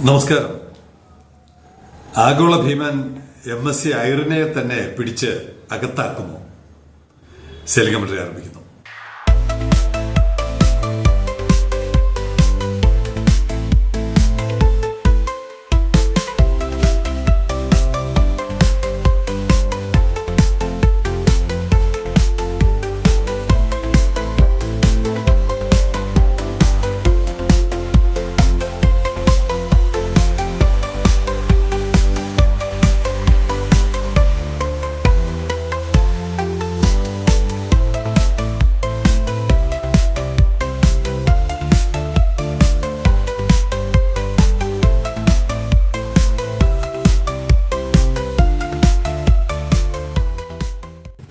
നമസ്കാരം. ആഗോള ഭീമൻ എം എസ് സി ഐറിനെ തന്നെ പിടിച്ച് അകത്താക്കുന്നു. സെലിംഗമന്ത്രി ആരംഭിക്കുന്നു.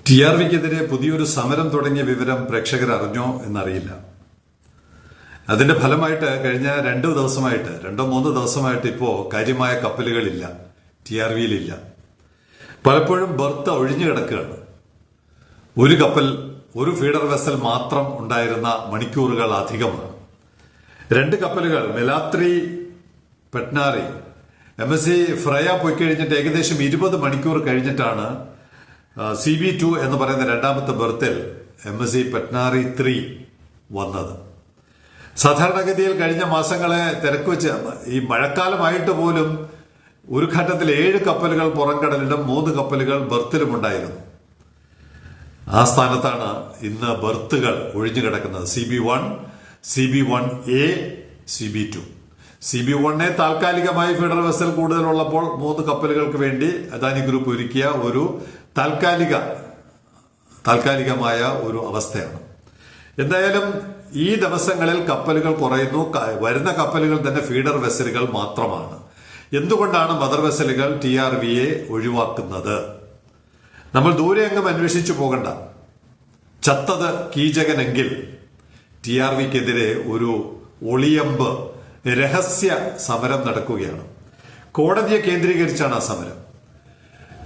ടി ആർ വിക്കെതിരെ പുതിയൊരു സമരം തുടങ്ങിയ വിവരം പ്രേക്ഷകർ അറിഞ്ഞോ എന്നറിയില്ല. അതിന്റെ ഫലമായിട്ട് കഴിഞ്ഞ രണ്ട് ദിവസമായിട്ട് രണ്ടോ മൂന്ന് ദിവസമായിട്ട് ഇപ്പോ കാര്യമായ കപ്പലുകളില്ല ടി ആർ വിയിലില്ല. പലപ്പോഴും ബർത്ത് ഒഴിഞ്ഞു കിടക്കുകയാണ്. ഒരു കപ്പൽ ഒരു ഫീഡർ വെസൽ മാത്രം ഉണ്ടായിരുന്ന മണിക്കൂറുകൾ അധികമാണ്. രണ്ട് കപ്പലുകൾ മെലാത്രി പെട്നാറി എം എസ് സി ഫ്രയ പോയി കഴിഞ്ഞിട്ട് ഏകദേശം ഇരുപത് മണിക്കൂർ കഴിഞ്ഞിട്ടാണ് സി ബി ടു എന്ന് പറയുന്ന രണ്ടാമത്തെ ബർത്തിൽ എം എസ് സി പെട്നാറി ത്രീ വന്നത്. സാധാരണഗതിയിൽ കഴിഞ്ഞ മാസങ്ങളെ തിരക്ക് വെച്ച് ഈ മഴക്കാലമായിട്ട് പോലും ഒരു ഘട്ടത്തിൽ ഏഴ് കപ്പലുകൾ പുറംകടലിലും മൂന്ന് കപ്പലുകൾ ബർത്തിലും ഉണ്ടായിരുന്നു. ആ സ്ഥാനത്താണ് ഇന്ന് ബർത്തുകൾ ഒഴിഞ്ഞു കിടക്കുന്നത്. C B one C B one A C B two. C B വണ്ണെ താൽക്കാലികമായി ഫെഡറൽ വെസൽ കൂടുതലുള്ളപ്പോൾ മൂന്ന് കപ്പലുകൾക്ക് വേണ്ടി അദാനി ഗ്രൂപ്പ് ഒരുക്കിയ ഒരു താൽക്കാലിക താൽക്കാലികമായ ഒരു അവസ്ഥയാണ്. എന്തായാലും ഈ ദിവസങ്ങളിൽ കപ്പലുകൾ കുറയുന്നു. വരുന്ന കപ്പലുകൾ തന്നെ ഫീഡർ വെസലുകൾ മാത്രമാണ്. എന്തുകൊണ്ടാണ് മദർ വെസലുകൾ ടി ആർ വിയെ ഒഴിവാക്കുന്നത്? നമ്മൾ ദൂരെ എങ്ങും അന്വേഷിച്ചു പോകണ്ട. ചത്തത് കീചകനെങ്കിൽ ടി ആർ വിക്കെതിരെ ഒരു ഒളിയമ്പ് രഹസ്യ സമരം നടക്കുകയാണ്. കോടതിയെ കേന്ദ്രീകരിച്ചാണ് ആ സമരം.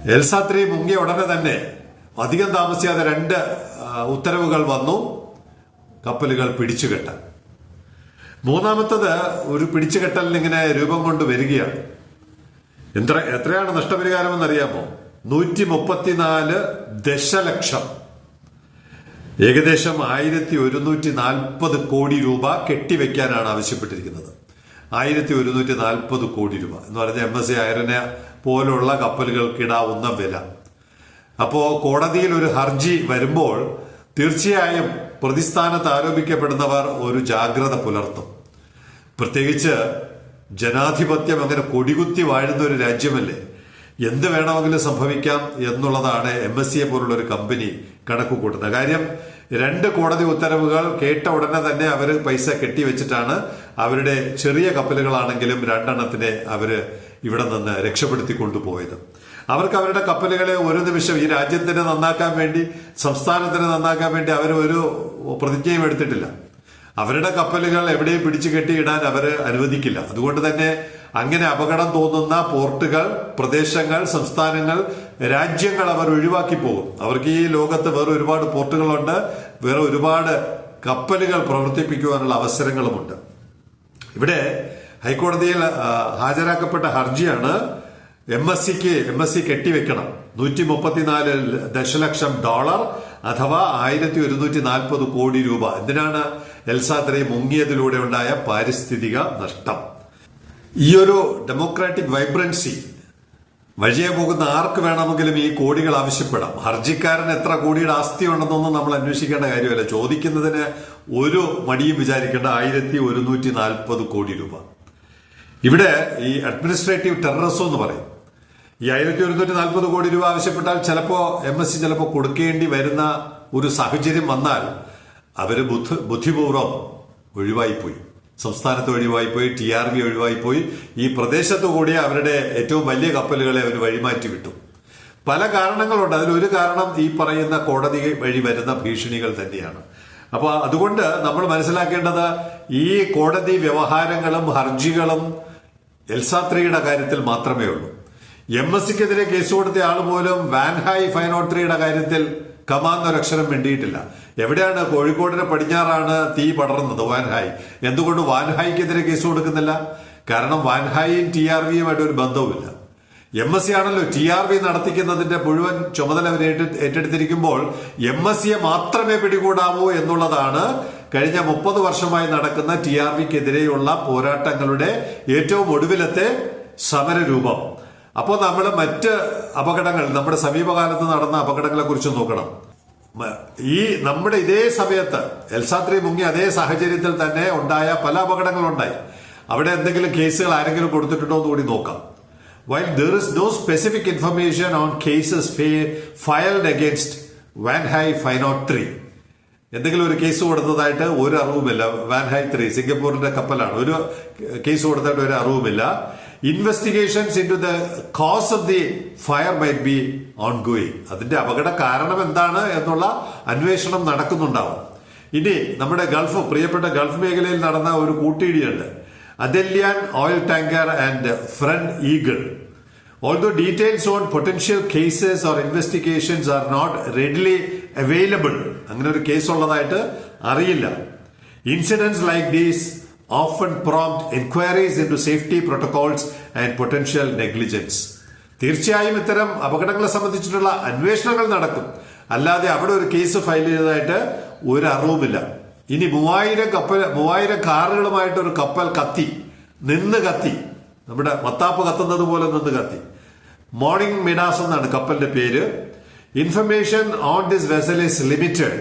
എൽസാത്രി മുങ്ങിയ ഉടനെ തന്നെ അധികം താമസിയാതെ രണ്ട് ഉത്തരവുകൾ വന്നു. കപ്പലുകൾ പിടിച്ചുകെട്ടാൻ മൂന്നാമത്തത് ഒരു പിടിച്ചുകെട്ടലിന് ഇങ്ങനെ രൂപം കൊണ്ട് വരികയാണ്. എത്ര എത്രയാണ് നഷ്ടപരിഹാരം എന്നറിയാമോ നൂറ്റി മുപ്പത്തിനാല് ദശലക്ഷം. ഏകദേശം ആയിരത്തി ഒരുന്നൂറ്റി നാൽപ്പത് കോടി രൂപ കെട്ടിവെക്കാനാണ് ആവശ്യപ്പെട്ടിരിക്കുന്നത്. ആയിരത്തി ഒരുന്നൂറ്റി നാൽപ്പത് കോടി രൂപ. എന്ന് പറഞ്ഞ എം എസ് സി അയറിനെ പോലുള്ള കപ്പലുകൾക്കിടാവുന്ന വില. അപ്പോ കോടതിയിൽ ഒരു ഹർജി വരുമ്പോൾ തീർച്ചയായും പ്രതിസ്ഥാനത്ത് ആരോപിക്കപ്പെടുന്നവർ ഒരു ജാഗ്രത പുലർത്തും. പ്രത്യേകിച്ച് ജനാധിപത്യം അങ്ങനെ കൊടികുത്തി വാഴുന്ന ഒരു രാജ്യമല്ലേ? എന്ത് വേണമെങ്കിലും സംഭവിക്കാം എന്നുള്ളതാണ് എം എസ് സിയെ പോലുള്ള ഒരു കമ്പനി കണക്ക് കൂട്ടുന്നത് കാര്യം രണ്ട് കോടതി ഉത്തരവുകൾ കേട്ട ഉടനെ തന്നെ അവർ പൈസ കെട്ടിവെച്ചിട്ടാണ് അവരുടെ ചെറിയ കപ്പലുകളാണെങ്കിലും രണ്ടെണ്ണത്തിനെ അവർ ഇവിടെ നിന്ന് രക്ഷപ്പെടുത്തി കൊണ്ടുപോയത് അവർക്ക് അവരുടെ കപ്പലുകളെ ഒരു നിമിഷം ഈ രാജ്യത്തിന് നന്നാക്കാൻ വേണ്ടി സംസ്ഥാനത്തിന് നന്നാക്കാൻ വേണ്ടി അവർ ഒരു പ്രതിജ്ഞയും എടുത്തിട്ടില്ല. അവരുടെ കപ്പലുകൾ എവിടെയും പിടിച്ചു കെട്ടിയിടാൻ അവർ അനുവദിക്കില്ല. അതുകൊണ്ട് തന്നെ അങ്ങനെ അപകടം തോന്നുന്ന പോർട്ടുകൾ പ്രദേശങ്ങൾ സംസ്ഥാനങ്ങൾ രാജ്യങ്ങൾ അവർ ഒഴിവാക്കി പോകും. അവർക്ക് ഈ ലോകത്ത് വേറെ ഒരുപാട് പോർട്ടുകളുണ്ട്. വേറെ ഒരുപാട് കപ്പലുകൾ പ്രവർത്തിപ്പിക്കുവാനുള്ള അവസരങ്ങളുമുണ്ട്. ഇവിടെ ഹൈക്കോടതിയിൽ ഹാജരാക്കപ്പെട്ട ഹർജിയാണ് എം എസ് സിക്ക് എം എസ് സി കെട്ടിവെക്കണം. നൂറ്റി മുപ്പത്തിനാല് ദശലക്ഷം ഡോളർ അഥവാ ആയിരത്തി ഒരുന്നൂറ്റി നാൽപ്പത് കോടി രൂപ. എന്തിനാണ് എൽസാത്രി മുങ്ങിയതിലൂടെ ഉണ്ടായ പാരിസ്ഥിതിക നഷ്ടം? ഈയൊരു ഡെമോക്രാറ്റിക് വൈബ്രൻസി വഴിയെ പോകുന്ന ആർക്ക് വേണമെങ്കിലും ഈ കോടികൾ ആവശ്യപ്പെടാം. ഹർജിക്കാരൻ എത്ര കോടിയുടെ ആസ്തി ഉണ്ടെന്നൊന്നും നമ്മൾ അന്വേഷിക്കേണ്ട കാര്യമല്ല. ചോദിക്കുന്നതിന് ഒരു മടിയും വിചാരിക്കേണ്ട ആയിരത്തി ഒരുന്നൂറ്റി നാൽപ്പത് കോടി രൂപ. ഇവിടെ ഈ അഡ്മിനിസ്ട്രേറ്റീവ് ടെററിസം എന്ന് പറയും. ഈ ആയിരത്തി ഒരുന്നൂറ്റി നാൽപ്പത് കോടി രൂപ ആവശ്യപ്പെട്ടാൽ ചിലപ്പോ എം എസ് സി ചിലപ്പോൾ കൊടുക്കേണ്ടി വരുന്ന ഒരു സാഹചര്യം വന്നാൽ അവർ ബുദ്ധ ബുദ്ധിപൂർവം ഒഴിവായിപ്പോയി. സംസ്ഥാനത്ത് ഒഴിവായിപ്പോയി ടി ആർ ബി ഒഴിവായിപ്പോയി. ഈ പ്രദേശത്തു കൂടി അവരുടെ ഏറ്റവും വലിയ കപ്പലുകളെ അവർ വഴിമാറ്റി വിട്ടു. പല കാരണങ്ങളുണ്ട്. അതിലൊരു കാരണം ഈ പറയുന്ന കോടതി വഴി വരുന്ന ഭീഷണികൾ തന്നെയാണ്. അപ്പോൾ അതുകൊണ്ട് നമ്മൾ മനസ്സിലാക്കേണ്ടത് ഈ കോടതി വ്യവഹാരങ്ങളും ഹർജികളും എൽസാത്രിയുടെ കാര്യത്തിൽ മാത്രമേ ഉള്ളൂ. എം എസ് സിക്കെതിരെ കേസ് കൊടുത്ത ആൾ പോലും വാൻഹായ് ഫൈവ് നോട്ട് ത്രീയുടെ കാര്യത്തിൽ കമാന്നൊരക്ഷരം മിണ്ടിയിട്ടില്ല. എവിടെയാണ് കോഴിക്കോടിന് പടിഞ്ഞാറാണ് തീ പടർന്നത് വാൻഹായ് എന്തുകൊണ്ട് വാൻഹായ്ക്കെതിരെ കേസ് കൊടുക്കുന്നില്ല? കാരണം വാൻഹായും ടി ആർ വിയുമായിട്ട് ഒരു ബന്ധവുമില്ല. എം എസ് സി ആണല്ലോ ടി ആർ വി നടത്തിക്കുന്നതിന്റെ മുഴുവൻ ചുമതല അവർ ഏറ്റെടുത്തിരിക്കുമ്പോൾ എം എസ് സിയെ മാത്രമേ പിടികൂടാവൂ എന്നുള്ളതാണ് കഴിഞ്ഞ മുപ്പത് വർഷമായി നടക്കുന്ന ടി ആർ വിക്കെതിരെയുള്ള പോരാട്ടങ്ങളുടെ ഏറ്റവും ഒടുവിലത്തെ സമരരൂപം. അപ്പോൾ നമ്മൾ മറ്റ് അപകടങ്ങൾ നമ്മുടെ സമീപകാലത്ത് നടന്ന അപകടങ്ങളെ കുറിച്ച് നോക്കണം ഈ നമ്മുടെ ഇതേ സമയത്ത് എൽസാത്രി മുങ്ങി അതേ സാഹചര്യത്തിൽ തന്നെ ഉണ്ടായ പല അപകടങ്ങളുണ്ടായി. അവിടെ എന്തെങ്കിലും കേസുകൾ ആരെങ്കിലും കൊടുത്തിട്ടുണ്ടോ എന്ന് കൂടി നോക്കാം. While there is no specific information on cases filed against Wan Hai five naught three എന്തെങ്കിലും ഒരു കേസ് കൊടുത്തതായിട്ട് ഒരു അറിവുമില്ല. Wan Hai three സിംഗപ്പൂരിന്റെ കപ്പലാണ്. ഒരു കേസ് കൊടുത്തായിട്ട് ഒരു അറിവുമില്ല. Investigations into the cause of the fire might be ongoing അതിന്റെ അപകട കാരണം എന്താണ് എന്നുള്ള അന്വേഷണം നടക്കുന്നുണ്ടാവും. ഇനി നമ്മുടെ ഗൾഫ് പ്രിയപ്പെട്ട ഗൾഫ് മേഖലയിൽ നടന്ന ഒരു കൂട്ടിയിടിയുണ്ട്. Adalynn oil tanker and Front Eagle Although details on potential cases or investigations are not readily available, അങ്ങനെ ഒരു കേസ് ഉള്ളതായിട്ട് അറിയില്ല. Incidents like these often prompt enquiries into safety protocols and potential negligence തീർച്ചയായും ഇത്തരം അപകടങ്ങളെ സംബന്ധിച്ചിട്ടുള്ള അന്വേഷണങ്ങൾ നടക്കും. അല്ലാതെ അവിടെ ഒരു കേസ് ഫയൽ ചെയ്തതായിട്ട് ഒരു അറിവുമില്ല ഇനി മൂവായിരം കപ്പൽ മൂവായിരം കാറുകളുമായിട്ട് ഒരു കപ്പൽ കത്തി നിന്ന് കത്തി നമ്മുടെ മത്താപ്പ് കത്തുന്നത് പോലെ നിന്ന് കത്തി. മോർണിംഗ് മിഡാസ് എന്നാണ് കപ്പലിന്റെ പേര്. Information on this vessel is limited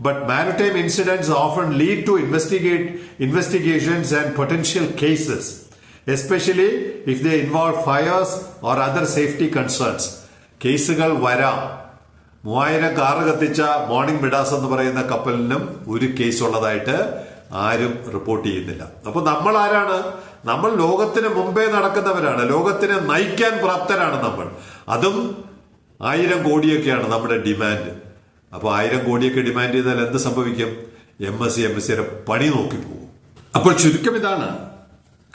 but maritime incidents often lead to investigate investigations and potential cases especially if they involve fires or other safety concerns കേസുകൾ വരാം. മൂവായിരം കാറ് കത്തിച്ച മോർണിംഗ് മിഡാസ് എന്ന് പറയുന്ന കപ്പലിനും ഒരു കേസ് ഉള്ളതായിട്ട് ആരും റിപ്പോർട്ട് ചെയ്യുന്നില്ല. അപ്പൊ നമ്മൾ ആരാണ്? നമ്മൾ ലോകത്തിന് മുമ്പേ നടക്കുന്നവരാണ്. ലോകത്തിനെ നയിക്കാൻ പ്രാപ്തരാണ് നമ്മൾ. അതും ആയിരം കോടിയൊക്കെയാണ് നമ്മുടെ ഡിമാൻഡ്. അപ്പോൾ ആയിരം കോടിയൊക്കെ ഡിമാൻഡ് ചെയ്താൽ എന്ത് സംഭവിക്കും? M S C M S സിയുടെ പണി നോക്കി പോകും. അപ്പോൾ ചുരുക്കം ഇതാണ്.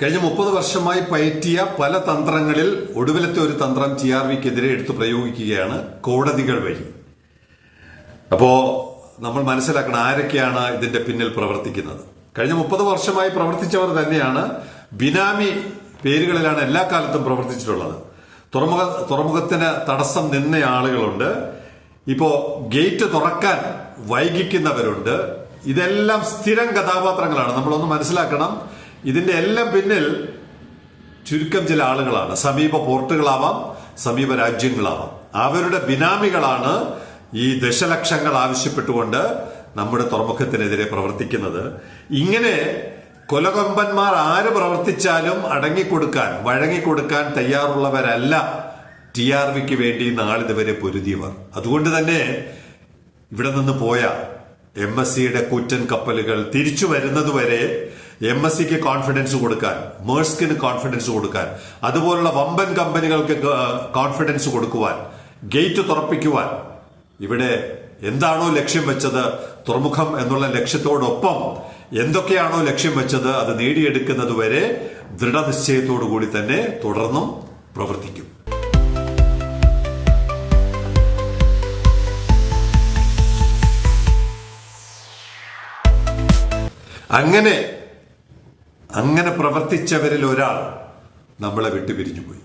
കഴിഞ്ഞ മുപ്പത് വർഷമായി പയറ്റിയ പല തന്ത്രങ്ങളിൽ ഒടുവിലത്തെ ഒരു തന്ത്രം ടി ആർ വിക്കെതിരെ എടുത്തു പ്രയോഗിക്കുകയാണ് കോടതികൾ വഴി. അപ്പോൾ നമ്മൾ മനസ്സിലാക്കണം ആരൊക്കെയാണ് ഇതിന്റെ പിന്നിൽ പ്രവർത്തിക്കുന്നത്. കഴിഞ്ഞ മുപ്പത് വർഷമായി പ്രവർത്തിച്ചവർ തന്നെയാണ് ബിനാമി പേരുകളിലാണ് എല്ലാ കാലത്തും പ്രവർത്തിച്ചിട്ടുള്ളത്. തുറമുഖ തുറമുഖത്തിന് തടസ്സം നിന്ന ആളുകളുണ്ട്. ഇപ്പോ ഗേറ്റ് തുറക്കാൻ വൈകിക്കുന്നവരുണ്ട്. ഇതെല്ലാം സ്ഥിരം കഥാപാത്രങ്ങളാണ്. നമ്മളൊന്ന് മനസ്സിലാക്കണം. ഇതിന്റെ എല്ലാം പിന്നിൽ ചുരുക്കം ചില ആളുകളാണ്. സമീപ പോർട്ടുകളാവാം സമീപ രാജ്യങ്ങളാവാം. അവരുടെ ബിനാമികളാണ് ഈ ദശലക്ഷങ്ങൾ ആവശ്യപ്പെട്ടുകൊണ്ട് നമ്മുടെ തുറമുഖത്തിനെതിരെ പ്രവർത്തിക്കുന്നത്. ഇങ്ങനെ കൊലകൊമ്പന്മാർ ആര് പ്രവർത്തിച്ചാലും അടങ്ങിക്കൊടുക്കാൻ വഴങ്ങിക്കൊടുക്കാൻ തയ്യാറുള്ളവരല്ല ടി ആർ വിക്ക് വേണ്ടി നാളിതുവരെ പൊരുതിയവർ. അതുകൊണ്ട് തന്നെ ഇവിടെ നിന്ന് പോയ എം എസ് സിയുടെ കൂറ്റൻ കപ്പലുകൾ തിരിച്ചു വരുന്നതുവരെ എം എസ് സിക്ക് കോൺഫിഡൻസ് കൊടുക്കാൻ മേഴ്സ്കിന് കോൺഫിഡൻസ് കൊടുക്കാൻ അതുപോലുള്ള വമ്പൻ കമ്പനികൾക്ക് കോൺഫിഡൻസ് കൊടുക്കുവാൻ ഗേറ്റ് തുറപ്പിക്കുവാൻ ഇവിടെ എന്താണോ ലക്ഷ്യം വെച്ചത് തുറമുഖം എന്നുള്ള ലക്ഷ്യത്തോടൊപ്പം എന്തൊക്കെയാണോ ലക്ഷ്യം വെച്ചത് അത് നേടിയെടുക്കുന്നത് വരെ ദൃഢനിശ്ചയത്തോടു കൂടി തന്നെ തുടർന്നും പ്രവർത്തിക്കും. അങ്ങനെ അങ്ങനെ പ്രവർത്തിച്ചവരിൽ ഒരാൾ നമ്മളെ വിട്ടുപിരിഞ്ഞു പോയി.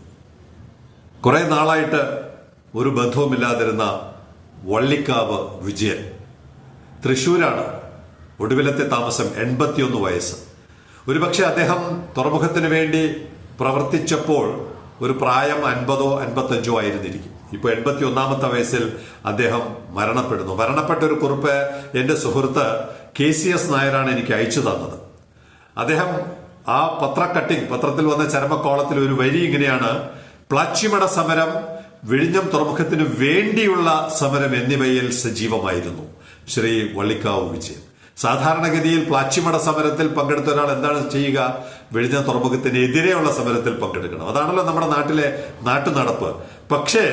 കുറെ നാളായിട്ട് ഒരു ബന്ധവുമില്ലാതിരുന്ന വള്ളിക്കാവ് വിജയൻ തൃശൂരാണ് ഒടുവിലത്തെ താമസം എൺപത്തിയൊന്ന് വയസ്സ്. ഒരുപക്ഷെ അദ്ദേഹം തുറമുഖത്തിന് വേണ്ടി പ്രവർത്തിച്ചപ്പോൾ ഒരു പ്രായം അൻപതോ അൻപത്തഞ്ചോ ആയിരുന്നിരിക്കും. ഇപ്പൊ എൺപത്തി ഒന്നാമത്തെ വയസ്സിൽ അദ്ദേഹം മരണപ്പെടുന്നു. മരണപ്പെട്ട ഒരു കുറിപ്പ് എന്റെ സുഹൃത്ത് കെ സി എസ് നായരാണ് എനിക്ക് അയച്ചു തന്നത്. അദ്ദേഹം ആ പത്ര കട്ടിംഗ് പത്രത്തിൽ വന്ന ചരമക്കോളത്തിൽ ഒരു വരി ഇങ്ങനെയാണ് പ്ലാച്ചിമട സമരം വിഴിഞ്ഞം തുറമുഖത്തിന് വേണ്ടിയുള്ള സമരം എന്നിവയിൽ സജീവമായിരുന്നു. ശ്രീ വള്ളിക്കാവ് വിജയൻ. സാധാരണഗതിയിൽ പ്ലാച്ചിമട സമരത്തിൽ പങ്കെടുത്ത ഒരാൾ എന്താണ് ചെയ്യുക? വിഴിഞ്ഞ തുറമുഖത്തിനെതിരെയുള്ള സമരത്തിൽ പങ്കെടുക്കണം. അതാണല്ലോ നമ്മുടെ നാട്ടിലെ നാട്ടു നടപ്പ് പക്ഷേ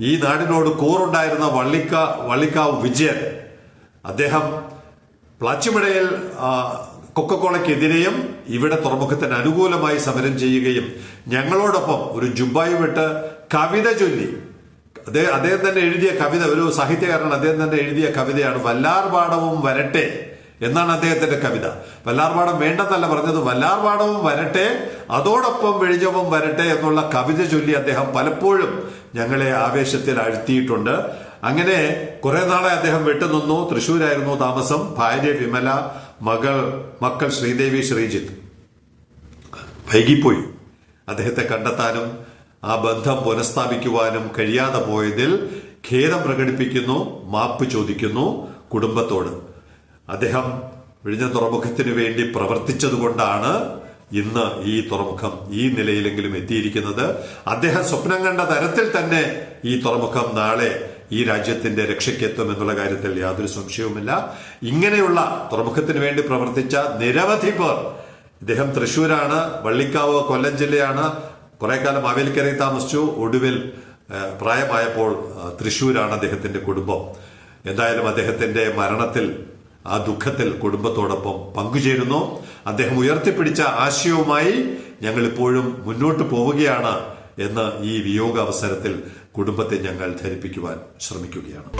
ഈ നാടിനോട് കൂറുണ്ടായിരുന്ന വള്ളിക്ക വള്ളിക്കാവ് വിജയൻ അദ്ദേഹം പ്ലാച്ചിമടയിൽ കൊക്കക്കോളയ്ക്കെതിരെയും ഇവിടെ തുറമുഖത്തിന് അനുകൂലമായി സമരം ചെയ്യുകയും ഞങ്ങളോടൊപ്പം ഒരു ജുബായുമിട്ട് കവിത ചൊല്ലി. അദ്ദേഹം അദ്ദേഹം തന്നെ എഴുതിയ കവിത ഒരു സാഹിത്യകാരൻ അദ്ദേഹം തന്നെ എഴുതിയ കവിതയാണ് വല്ലാർപാടവും വരട്ടെ. എന്നാണ് അദ്ദേഹത്തിന്റെ കവിത. വല്ലാർപാടം വേണ്ടതല്ല പറഞ്ഞത്. വല്ലാർപാടവും വരട്ടെ അതോടൊപ്പം വെഴിഞ്ഞവും വരട്ടെ എന്നുള്ള കവിത ചൊല്ലി അദ്ദേഹം പലപ്പോഴും ഞങ്ങളെ ആവേശത്തിൽ അഴ്ത്തിയിട്ടുണ്ട്. അങ്ങനെ കുറെ നാളെ അദ്ദേഹം വിട്ടുനിന്നു. തൃശൂരായിരുന്നു താമസം. ഭാര്യ വിമല മകൾ മക്കൾ ശ്രീദേവി ശ്രീജിത്ത്. വൈകിപ്പോയി. അദ്ദേഹത്തെ കണ്ടെത്താനും ആ ബന്ധം പുനഃസ്ഥാപിക്കുവാനും കഴിയാതെ പോയതിൽ ഖേദം പ്രകടിപ്പിക്കുന്നു മാപ്പ് ചോദിക്കുന്നു കുടുംബത്തോട്. അദ്ദേഹം വിഴിഞ്ഞ തുറമുഖത്തിനു വേണ്ടി പ്രവർത്തിച്ചതുകൊണ്ടാണ് ഇന്ന് ഈ തുറമുഖം ഈ നിലയിലെങ്കിലും എത്തിയിരിക്കുന്നത്. അദ്ദേഹം സ്വപ്നം കണ്ട തരത്തിൽ തന്നെ ഈ തുറമുഖം നാളെ ഈ രാജ്യത്തിന്റെ രക്ഷയ്ക്കെത്തും എന്നുള്ള കാര്യത്തിൽ യാതൊരു സംശയവുമില്ല. ഇങ്ങനെയുള്ള തുറമുഖത്തിന് വേണ്ടി പ്രവർത്തിച്ച നിരവധി പേർ ഇദ്ദേഹം തൃശൂരാണ് വള്ളിക്കാവ് കൊല്ലം ജില്ലയാണ്. കുറെ കാലം മാവേലിക്കരയിൽ താമസിച്ചു. ഒടുവിൽ പ്രായമായപ്പോൾ തൃശൂരാണ് അദ്ദേഹത്തിന്റെ കുടുംബം. എന്തായാലും അദ്ദേഹത്തിന്റെ മരണത്തിൽ ആ ദുഃഖത്തിൽ കുടുംബത്തോടൊപ്പം പങ്കുചേരുന്നു. അദ്ദേഹം ഉയർത്തിപ്പിടിച്ച ആശയവുമായി ഞങ്ങൾ ഇപ്പോഴും മുന്നോട്ട് പോവുകയാണ് എന്ന് ഈ വിയോഗ അവസരത്തിൽ കുടുംബത്തെ ഞങ്ങൾ ധരിപ്പിക്കുവാൻ ശ്രമിക്കുകയാണ്.